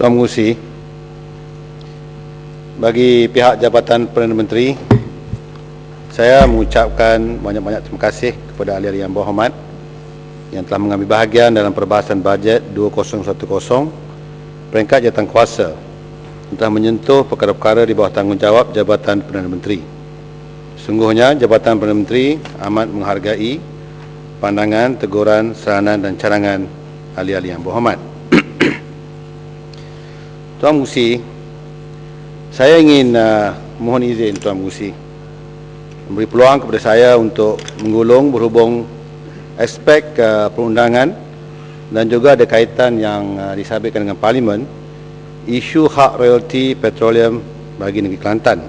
Tuan Mengusi, bagi pihak Jabatan Perdana Menteri, saya mengucapkan banyak-banyak terima kasih kepada ahli-ahli yang berhormat yang telah mengambil bahagian dalam perbahasan bajet 2010 peringkat jawatan kuasa yang telah menyentuh perkara-perkara di bawah tanggungjawab Jabatan Perdana Menteri. Sungguhnya Jabatan Perdana Menteri amat menghargai pandangan, teguran, saranan dan cadangan ahli-ahli yang berhormat. Tuan Musi, saya ingin uh, mohon izin Tuan Musi memberi peluang kepada saya untuk menggulung berhubung aspek uh, perundangan dan juga ada kaitan yang uh, disabitkan dengan Parlimen isu hak royalti petroleum bagi negeri Kelantan.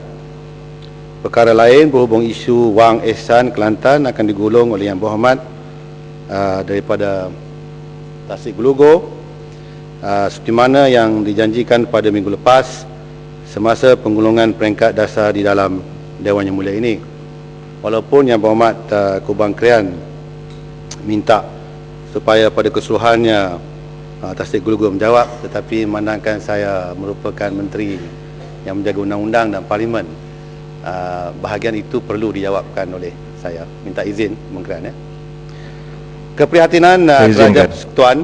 Perkara lain berhubung isu wang ehsan Kelantan akan digulung oleh Yang Berhormat uh, daripada Tasik Belugo uh, seperti mana yang dijanjikan pada minggu lepas semasa penggulungan peringkat dasar di dalam Dewan Yang Mulia ini. Walaupun Yang Berhormat uh, Kubang Krian minta supaya pada keseluruhannya uh, Tasik Gulugu menjawab tetapi memandangkan saya merupakan menteri yang menjaga undang-undang dan parlimen uh, bahagian itu perlu dijawabkan oleh saya minta izin Mengkrian ya. Keprihatinan uh, Kerajaan Persekutuan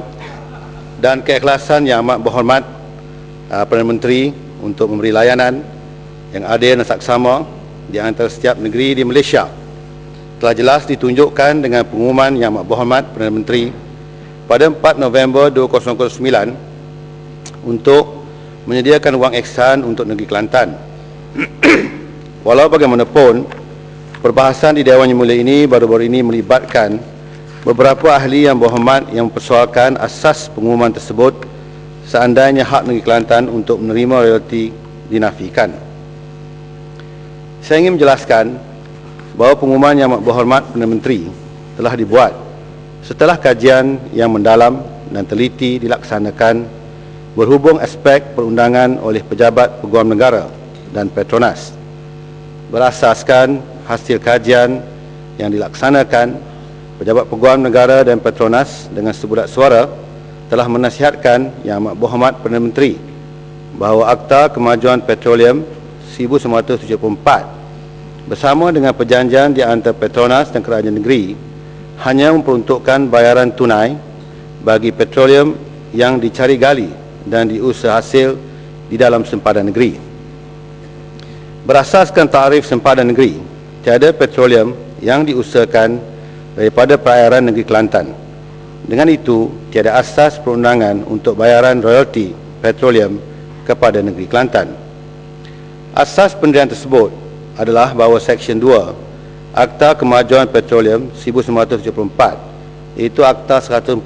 dan keikhlasan yang amat berhormat uh, Perdana Menteri untuk memberi layanan yang adil dan saksama di antara setiap negeri di Malaysia telah jelas ditunjukkan dengan pengumuman yang amat berhormat Perdana Menteri pada 4 November 2009 untuk menyediakan wang eksan untuk negeri Kelantan. Walau bagaimanapun, perbahasan di Dewan Yang Mulia ini baru-baru ini melibatkan beberapa ahli yang berhormat yang mempersoalkan asas pengumuman tersebut seandainya hak negeri Kelantan untuk menerima royalti dinafikan. Saya ingin menjelaskan bahawa pengumuman yang berhormat Perdana Menteri telah dibuat setelah kajian yang mendalam dan teliti dilaksanakan berhubung aspek perundangan oleh pejabat peguam negara dan Petronas berasaskan hasil kajian yang dilaksanakan pejabat peguam negara dan Petronas dengan sebulat suara telah menasihatkan Yang Amat Berhormat Perdana Menteri bahawa Akta Kemajuan Petroleum 1974 bersama dengan perjanjian di antara Petronas dan Kerajaan Negeri hanya memperuntukkan bayaran tunai bagi petroleum yang dicari gali dan diusaha hasil di dalam sempadan negeri. Berasaskan tarif sempadan negeri, tiada petroleum yang diusahakan daripada perairan negeri Kelantan dengan itu, tiada asas perundangan untuk bayaran royalti petroleum kepada negeri Kelantan. Asas pendirian tersebut adalah bahawa Seksyen 2 Akta Kemajuan Petroleum 1974 iaitu Akta 144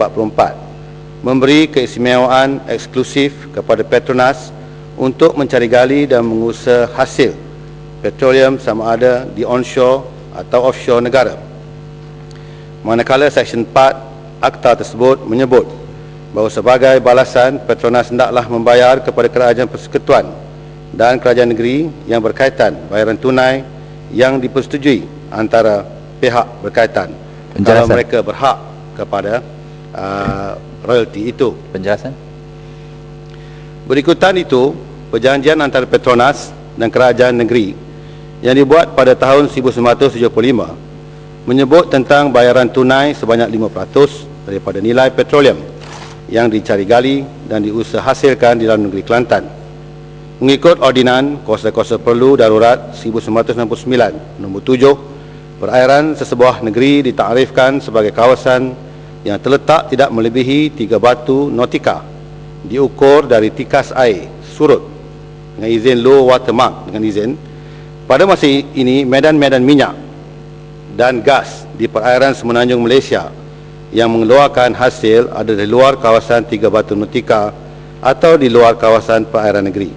memberi keistimewaan eksklusif kepada Petronas untuk mencari gali dan mengusah hasil petroleum sama ada di onshore atau offshore negara. Manakala Seksyen 4 akta tersebut menyebut bahawa sebagai balasan Petronas hendaklah membayar kepada kerajaan persekutuan dan kerajaan negeri yang berkaitan bayaran tunai yang dipersetujui antara pihak berkaitan Penjelasan. kalau mereka berhak kepada uh, royalti itu. Penjelasan. Berikutan itu, perjanjian antara Petronas dan kerajaan negeri yang dibuat pada tahun 1975 menyebut tentang bayaran tunai sebanyak 5% daripada nilai petroleum yang dicari gali dan diusaha hasilkan di dalam negeri Kelantan. Mengikut ordinan kuasa-kuasa perlu darurat 1969 nombor 7, perairan sesebuah negeri ditarifkan sebagai kawasan yang terletak tidak melebihi tiga batu nautika diukur dari tikas air surut dengan izin low water mark dengan izin pada masa ini medan-medan minyak dan gas di perairan semenanjung Malaysia yang mengeluarkan hasil ada di luar kawasan Tiga Batu Nautika atau di luar kawasan perairan negeri.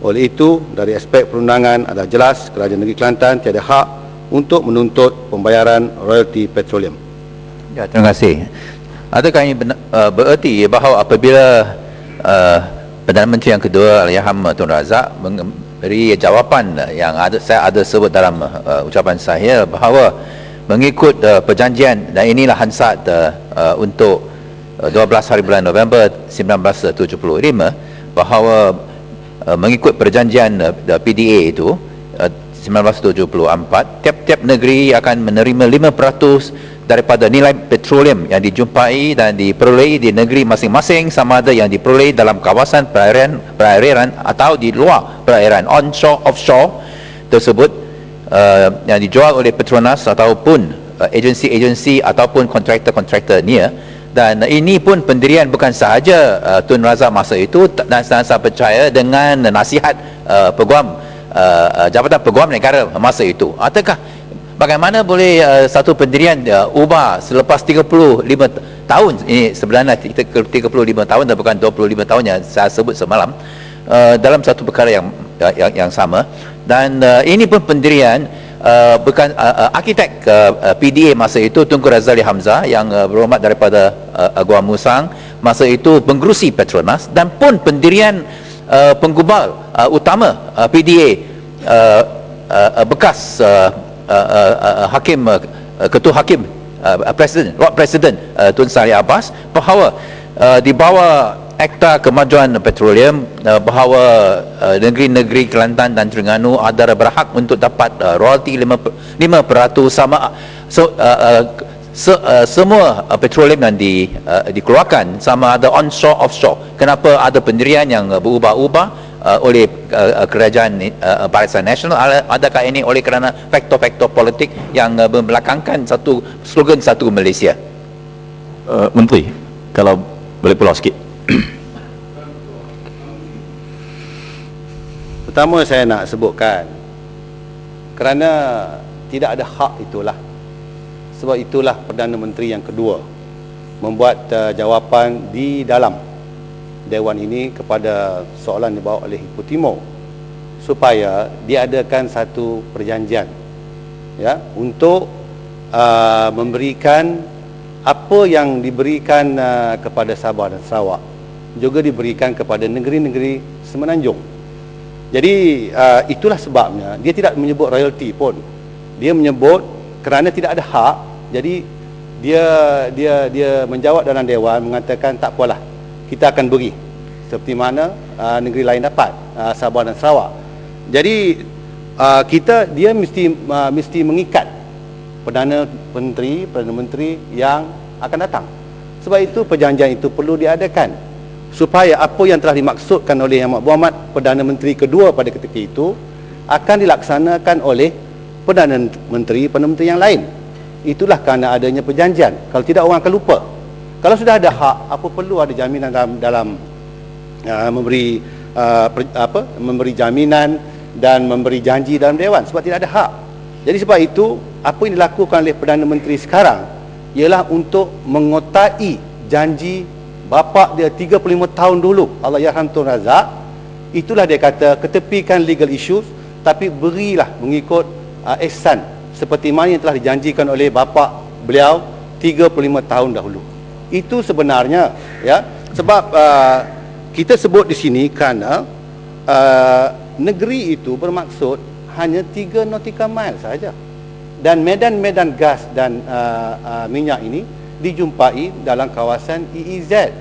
Oleh itu, dari aspek perundangan adalah jelas Kerajaan Negeri Kelantan tiada hak untuk menuntut pembayaran royalti petroleum. Ya, terima kasih. Adakah ini uh, bererti bahawa apabila uh, Perdana Menteri yang kedua Al-Yaham Tun Razak memberi jawapan yang ada saya ada sebut dalam uh, ucapan saya bahawa mengikut uh, perjanjian dan inilah hansat uh, uh, untuk uh, 12 hari bulan November 1975 bahawa uh, mengikut perjanjian uh, PDA itu uh, 1974 tiap-tiap negeri akan menerima 5% daripada nilai petroleum yang dijumpai dan diperolehi di negeri masing-masing sama ada yang diperoleh dalam kawasan perairan perairan atau di luar perairan onshore offshore tersebut uh, yang dijual oleh Petronas ataupun uh, agensi-agensi ataupun kontraktor-kontraktor ni dan ini pun pendirian bukan sahaja uh, Tun Razak masa itu dan saya percaya dengan nasihat uh, peguam uh, Jabatan Peguam Negara masa itu. Adakah bagaimana boleh uh, satu pendirian uh, ubah selepas 35 tahun? Ini sebenarnya kita ke 35 tahun dan bukan 25 tahun yang saya sebut semalam uh, dalam satu perkara yang uh, yang, yang sama. Dan uh, ini pun pendirian uh, bukan uh, uh, arkitek uh, uh, PDA masa itu Tunku Razali Hamzah yang uh, berhormat daripada uh, Agua Musang masa itu penggerusi Petronas dan pun pendirian uh, penggubal uh, utama uh, PDA uh, uh, uh, bekas uh, uh, uh, uh, hakim uh, ketua hakim uh, presiden rock presiden uh, Tun Sari Abbas bahawa uh, di bawah Akta Kemajuan Petroleum uh, bahawa uh, negeri-negeri Kelantan dan Terengganu ada berhak untuk dapat uh, royalti 5 5% sama so, uh, uh, se, uh, semua uh, petroleum yang di, uh, dikeluarkan sama ada onshore offshore kenapa ada pendirian yang berubah-ubah uh, oleh uh, uh, kerajaan uh, Barisan Nasional Ada- adakah ini oleh kerana faktor-faktor politik yang uh, membelakangkan satu slogan satu Malaysia Uh, Menteri, kalau boleh pulau sikit. Pertama saya nak sebutkan kerana tidak ada hak itulah. Sebab itulah Perdana Menteri yang kedua membuat uh, jawapan di dalam dewan ini kepada soalan dibawa oleh Ibu Timur supaya diadakan satu perjanjian ya untuk uh, memberikan apa yang diberikan uh, kepada Sabah dan Sarawak juga diberikan kepada negeri-negeri semenanjung. Jadi uh, itulah sebabnya dia tidak menyebut royalty pun. Dia menyebut kerana tidak ada hak. Jadi dia dia dia menjawab dalam dewan mengatakan tak apalah. Kita akan beri seperti mana uh, negeri lain dapat uh, Sabah dan Sarawak. Jadi uh, kita dia mesti uh, mesti mengikat perdana menteri perdana menteri yang akan datang. Sebab itu perjanjian itu perlu diadakan supaya apa yang telah dimaksudkan oleh Yang Muhammad Perdana Menteri kedua pada ketika itu akan dilaksanakan oleh Perdana Menteri Perdana Menteri yang lain. Itulah kerana adanya perjanjian. Kalau tidak orang akan lupa. Kalau sudah ada hak, apa perlu ada jaminan dalam dalam uh, memberi uh, per, apa memberi jaminan dan memberi janji dalam dewan? Sebab tidak ada hak. Jadi sebab itu apa yang dilakukan oleh Perdana Menteri sekarang ialah untuk mengotai janji bapa dia 35 tahun dulu. Allah yarham Tun Razak. Itulah dia kata ketepikan legal issues tapi berilah mengikut uh, ihsan. Seperti mana yang telah dijanjikan oleh bapa beliau 35 tahun dahulu itu sebenarnya ya sebab uh, kita sebut di sini kerana uh, negeri itu bermaksud hanya 3 nautical mile saja dan medan-medan gas dan uh, uh, minyak ini dijumpai dalam kawasan EEZ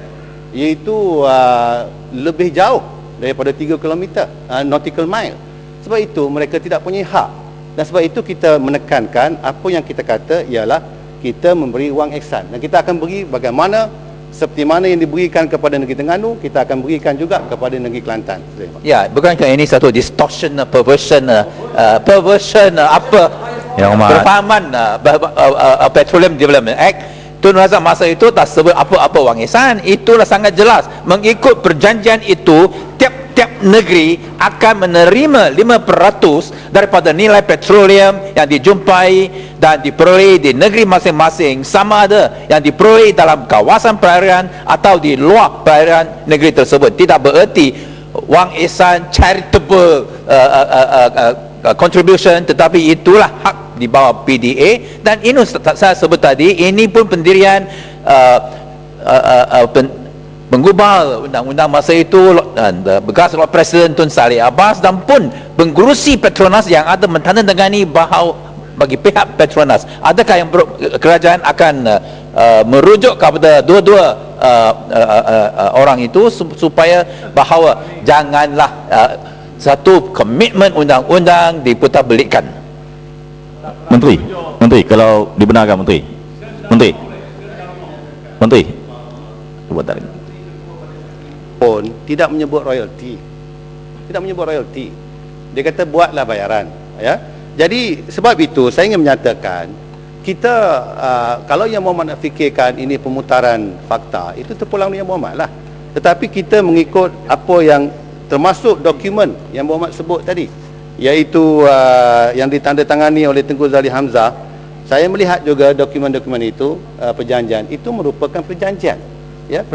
iaitu uh, lebih jauh daripada 3 km uh, nautical mile. Sebab itu mereka tidak punya hak. Dan sebab itu kita menekankan apa yang kita kata ialah kita memberi wang ihsan. Dan kita akan beri bagaimana seperti mana yang diberikan kepada negeri Terengganu kita akan berikan juga kepada negeri Kelantan. Ya, bukankah ini satu distortion, uh, perversion, uh, uh, perversion uh, apa? Yang berfahaman uh, uh, uh, uh, Petroleum Development Act. Tun Razak masa itu tak sebut apa-apa wang ihsan. Itulah sangat jelas. Mengikut perjanjian itu tiap-tiap negeri akan menerima 5% daripada nilai petroleum yang dijumpai dan diperoleh di negeri masing-masing. Sama ada yang diperoleh dalam kawasan perairan atau di luar perairan negeri tersebut. Tidak bererti wang ihsan charitable uh, uh, uh, uh, uh, contribution tetapi itulah hak di bawah PDA dan ini saya sebut tadi ini pun pendirian uh, uh, uh, uh, pen, mengubah undang-undang masa itu uh, bekas Lord Presiden Tun Saleh Abbas dan pun pengurusi Petronas yang ada mentandatangani bahawa bagi pihak Petronas adakah yang kerajaan akan uh, merujuk kepada dua-dua uh, uh, uh, uh, orang itu sup- supaya bahawa janganlah uh, satu komitmen undang-undang diputarbelikkan. Menteri, Menteri, kalau dibenarkan Menteri. Menteri. Menteri. Buat lagi. Pun tidak menyebut royalty. Tidak menyebut royalty. Dia kata buatlah bayaran, ya. Jadi sebab itu saya ingin menyatakan kita uh, kalau yang Muhammad nak fikirkan ini pemutaran fakta itu terpulang yang Muhammad lah. Tetapi kita mengikut apa yang termasuk dokumen yang Muhammad sebut tadi iaitu uh, yang ditandatangani oleh Tengku Zali Hamzah saya melihat juga dokumen-dokumen itu uh, perjanjian itu merupakan perjanjian ya